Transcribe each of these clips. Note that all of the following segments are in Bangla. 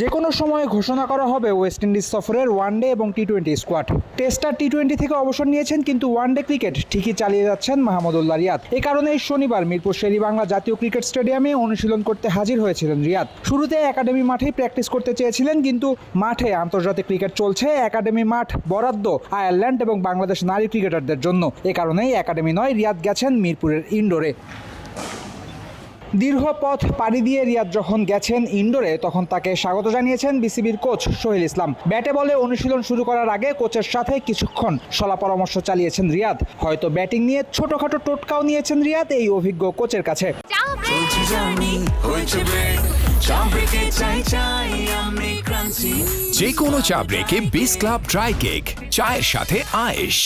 যে কোনো সময় ঘোষণা করা হবে ওয়েস্ট ইন্ডিজ সফরের ওয়ানডে এবং টি টোয়েন্টি স্কোয়াড। টেস্টার টি টোয়েন্টি থেকে অবসর নিয়েছেন কিন্তু ওয়ানডে ক্রিকেট ঠিকই চালিয়ে যাচ্ছেন মাহমুদুল্লাহ রিয়াদ। এ কারণেই শনিবার মিরপুর শেরি বাংলা জাতীয় ক্রিকেট স্টেডিয়ামে অনুশীলন করতে হাজির হয়েছিলেন রিয়াদ। শুরুতে একাডেমি মাঠেই প্র্যাকটিস করতে চেয়েছিলেন কিন্তু মাঠে আন্তর্জাতিক ক্রিকেট চলছে একাডেমি মাঠ বরাদ্দ, আয়ারল্যান্ড এবং বাংলাদেশ নারী ক্রিকেটারদের জন্য। এ কারণেই একাডেমি নয়, রিয়াদ গেছেন মিরপুরের ইনডোরে। দীর্ঘ পথ পাড়ি দিয়ে রিয়াদ যখন গেছেন ইন্ডোরে তখন তাকে স্বাগত জানিয়েছেন বিসিবির কোচ সোহেল ইসলাম। ব্যাটে বলে অনুশীলন শুরু করার আগে কোচের সাথে কিছুক্ষণ সলা পরামর্শ চালিয়েছেন রিয়াদ। হয়তো ব্যাটিং নিয়ে ছোটখাটো টোটকাও নিয়েছেন রিয়াদ এই অভিজ্ঞ কোচের কাছে। যে কোনো চা ব্রেকে বিস ক্লাব ড্রাই কেক চায়ের সাথে আয়েশ।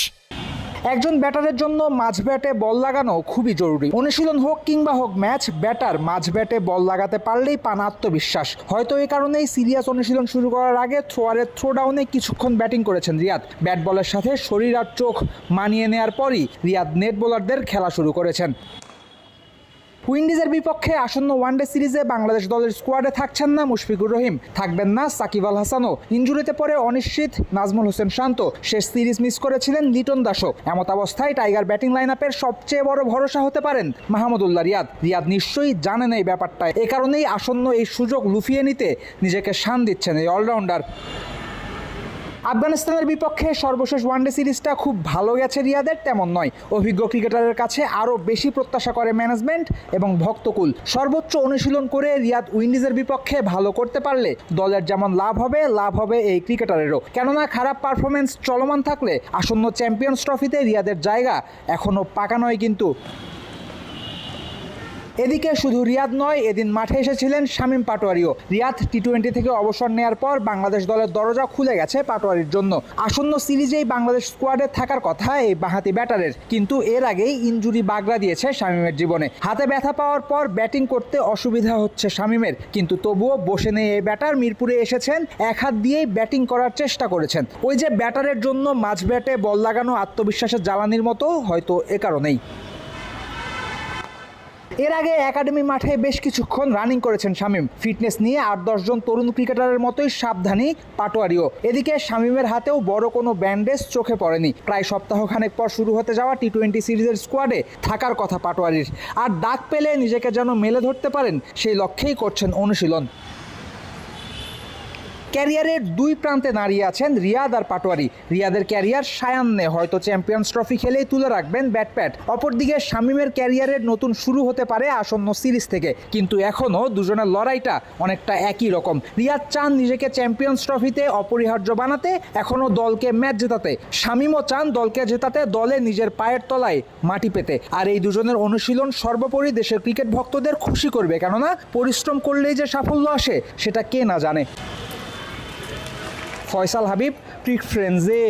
একজন ব্যাটারের জন্য মাঝ ব্যাটে বল লাগানো খুবই জরুরি। অনুশীলন হোক কিংবা হোক ম্যাচ, ব্যাটার মাঝ ব্যাটে বল লাগাতে পারলেই পান আত্মবিশ্বাস। হয়তো এই কারণেই সিরিয়াস অনুশীলন শুরু করার আগে থ্রোয়ারের থ্রো ডাউনে কিছুক্ষণ ব্যাটিং করেছেন রিয়াদ। ব্যাট বলের সাথে শরীর আর চোখ মানিয়ে নেয়ার পরই রিয়াদ নেট বোলারদের খেলা শুরু করেছেন। উইন্ডিজের বিপক্ষে আসন্ন ওয়ানডে সিরিজে বাংলাদেশ দলের স্কোয়াডে থাকছেন না মুশফিকুর রহিম। থাকবেন না সাকিব আল হাসানও। ইঞ্জুরিতে পরে অনিশ্চিত নাজমুল হোসেন শান্ত। শেষ সিরিজ মিস করেছিলেন লিটন দাসও। এমত অবস্থায় টাইগার ব্যাটিং লাইন আপের সবচেয়ে বড় ভরসা হতে পারেন মাহমুদুল্লাহ রিয়াদ। রিয়াদ নিশ্চয়ই জানেন এই ব্যাপারটা এ কারণেই আসন্ন এই সুযোগ লুফিয়ে নিতে নিজেকে শান দিচ্ছেন এই অলরাউন্ডার। আফগানিস্তানের বিপক্ষে সর্বশেষ ওয়ানডে সিরিজটা খুব ভালো গেছে রিয়াদের, তেমন নয়। অভিজ্ঞ ক্রিকেটারের কাছে আরও বেশি প্রত্যাশা করে ম্যানেজমেন্ট এবং ভক্তকুল। সর্বোচ্চ অনুশীলন করে রিয়াদ উইন্ডিজের বিপক্ষে ভালো করতে পারলে দলের যেমন লাভ হবে লাভ হবে এই ক্রিকেটারেরও। কেননা খারাপ পারফরমেন্স চলমান থাকলে আসন্ন চ্যাম্পিয়ন্স ট্রফিতে রিয়াদের জায়গা এখনও পাকা নয় কিন্তু। এদিকে শুধু রিয়াদ নয়, এদিন মাঠে এসেছিলেন শামীম পাটোয়ারিও। রিয়াদ টি টোয়েন্টি থেকে অবসর নেয়ার পর বাংলাদেশ দলের দরজা খুলে গেছে পাটোয়ারির জন্য। আসন্ন সিরিজেই বাংলাদেশ স্কোয়াডে থাকার কথা এই বাহাতি ব্যাটারের। কিন্তু এর আগেই ইনজুরি বাগড়া দিয়েছে শামীমের জীবনে। হাতে ব্যথা পাওয়ার পর ব্যাটিং করতে অসুবিধা হচ্ছে শামীমের। কিন্তু তবুও বসে নেই এই ব্যাটার, মিরপুরে এসেছেন, এক হাত দিয়েই ব্যাটিং করার চেষ্টা করেছেন। ওই যে ব্যাটারের জন্য মাঝ ব্যাটে বল লাগানো আত্মবিশ্বাসের জ্বালানির মতো হয়তো এ কারণেই। এর আগে একাডেমি মাঠে বেশ কিছুক্ষণ রানিং করেছেন শামীম। ফিটনেস নিয়ে আট দশজন তরুণ ক্রিকেটারের মতোই সাবধানী, পাটোয়ারিও। এদিকে শামীমের হাতেও বড় কোনো ব্যান্ডেজ চোখে পড়েনি। প্রায় সপ্তাহখানেক পর শুরু হতে যাওয়া টি টোয়েন্টি সিরিজের স্কোয়াডে থাকার কথা পাটোয়ারির। আর ডাক পেলে নিজেকে যেন মেলে ধরতে পারেন, সেই লক্ষ্যেই করছেন অনুশীলন। ক্যারিয়ারের দুই প্রান্তে দাঁড়িয়ে আছেন রিয়াদ আর পাটোয়ারি। রিয়াদের ক্যারিয়ার সায়ান্নে, হয়তো চ্যাম্পিয়ন্স ট্রফি খেলেই তুলে রাখবেন ব্যাট প্যাট অপরদিকে শামীমের ক্যারিয়ারের নতুন শুরু হতে পারে আসন্ন সিরিজ থেকে। কিন্তু এখনও দুজনের লড়াইটা অনেকটা একই রকম। রিয়াদ চান নিজেকে চ্যাম্পিয়ন্স ট্রফিতে অপরিহার্য বানাতে, এখনও দলকে ম্যাচ জেতাতে। শামিমও চান দলকে জেতাতে দলে নিজের পায়ের তলায় মাটি পেতে। আর এই দুজনের অনুশীলন সর্বোপরি দেশের ক্রিকেট ভক্তদের খুশি করবে। কেননা, পরিশ্রম করলেই যে সাফল্য আসে, সেটা কে না জানে। ফয়সাল হাবিব ট্রিক ফ্রেন্ডসে